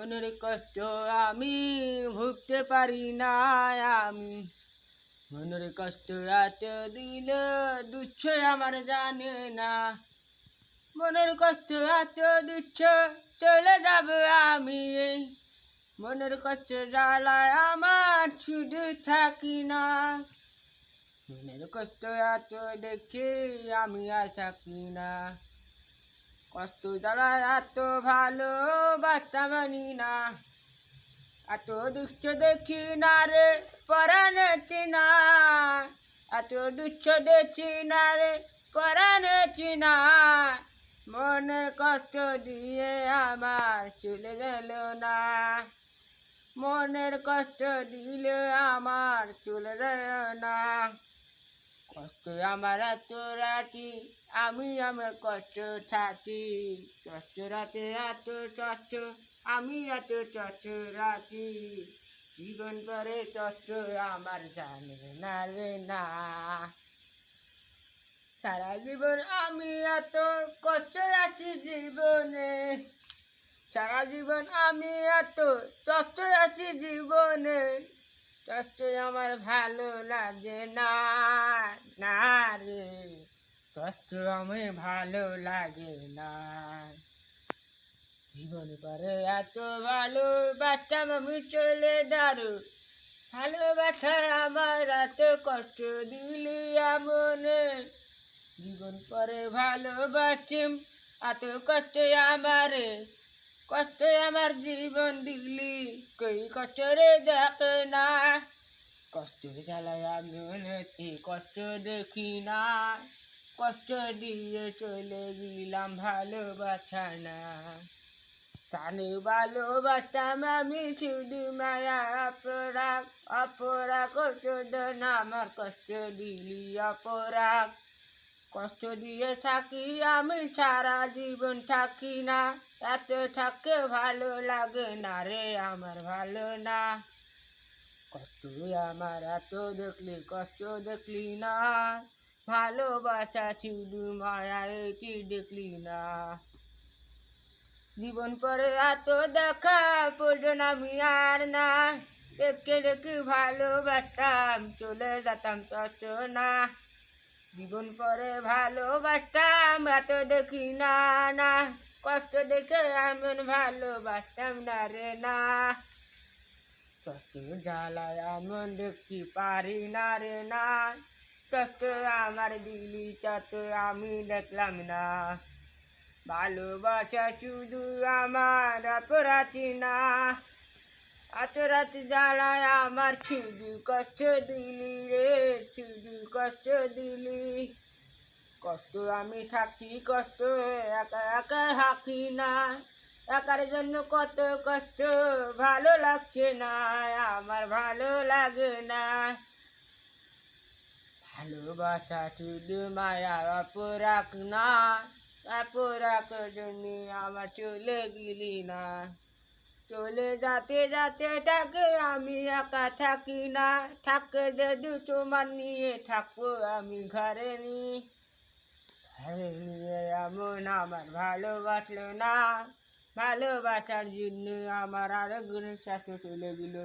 মনের কষ্ট আমি ভুগতে পারি না আমি। মনের কষ্ট এত দিল, দুঃখ আমার জানে না। মনের কষ্ট এত দুঃখ, চলে যাবে আমি মনের কষ্ট জ্বালায় আমার শুধু থাকি না। মনের কষ্ট এত দেখে আমি আর থাকি না। কষ্ট জ্বালায় এত ভালো বাচ্চা মানি না। এত দুঃখ দেখি না রে পরাণেছি না এত দুঃখ দেখি না রে পরাণেছি না মনের কষ্ট দিয়ে আমার চলে গেল না। মনের কষ্ট দিলে আমার চলে গেল না। কষ্ট আমার রাতি আমি আমার কষ্ট থাকি কষ্ট রাতে এত কষ্ট, আমি এত কষ্ট রাতি। জীবন পরে কষ্ট আমার জানে না রে না। সারা জীবন আমি এত কষ্ট আছি জীবনে। সারা জীবন আমি এত কষ্ট আছি জীবনে। কষ্ট আমার ভালো লাগে না না রে। কষ্ট আমি ভালো লাগে না। জীবন পরে এত ভালো বাচ্চা আমি চলে দারু। ভালোবাসা আমার এত কষ্ট দিলি আমনে। জীবন পরে ভালোবাসিম, এত কষ্ট আমারে। কষ্ট আমার জীবন দিলি, কই কষ্ট রে দেখে না। কষ্ট জ্বালায় আমি কষ্ট দেখি না। কষ্ট দিয়ে চলে গেলাম ভালোবাসা না। তানে ভালোবাসতাম আমি, শুধু মায়া, অপরাগ অপরাগ। কষ্ট আমার কষ্ট দিলি অপরাগ। কষ্ট দিয়ে থাকি, আমি সারা জীবন থাকি না। এত থাকে ভালো লাগে না রে, আমার ভালো না। কষ্ট আমার এত দেখলি, কষ্ট দেখলি না। ভালোবাসা শুধু মায়া এটি দেখলি না। জীবন পরে এত দেখা প্রয়োজন আমি আর না। দেখে দেখে ভালোবাসতাম, চলে যেতাম তত না। জীবন পরে ভালোবাসতাম, এত দেখি না না। কষ্ট দেখে এমন ভালোবাসতাম না রে, না। কষ্ট জ্বালায় এমন দেখতে পারি না রে, না। কষ্ট আমার দিলি চত আমি দেখলাম না। ভালোবাসা শুধু আমার অপরাধী না। অপরাধ জ্বালায় আমার শুধু কষ্ট দিলি রে কষ্ট দিলি। কষ্ট আমি থাকি, কষ্ট একা একা হাকি না। একার জন্য কত কষ্ট, ভালো লাগছে না, আমার ভালো লাগে না। ভালোবাসা শুধু মায়া অপরাক না অপরাক জন্য আমার চলে গেলি না। চলে যাতে যাতে থাকে আমি একা থাকি না। থাকে যদি তোমার নিয়ে থাকব আমি ঘরে নি। ঘরে নিয়ে এমন আমার ভালোবাসলো না। ভালোবাসার জন্য আমার আরেকজনের সাথে চলে গেল।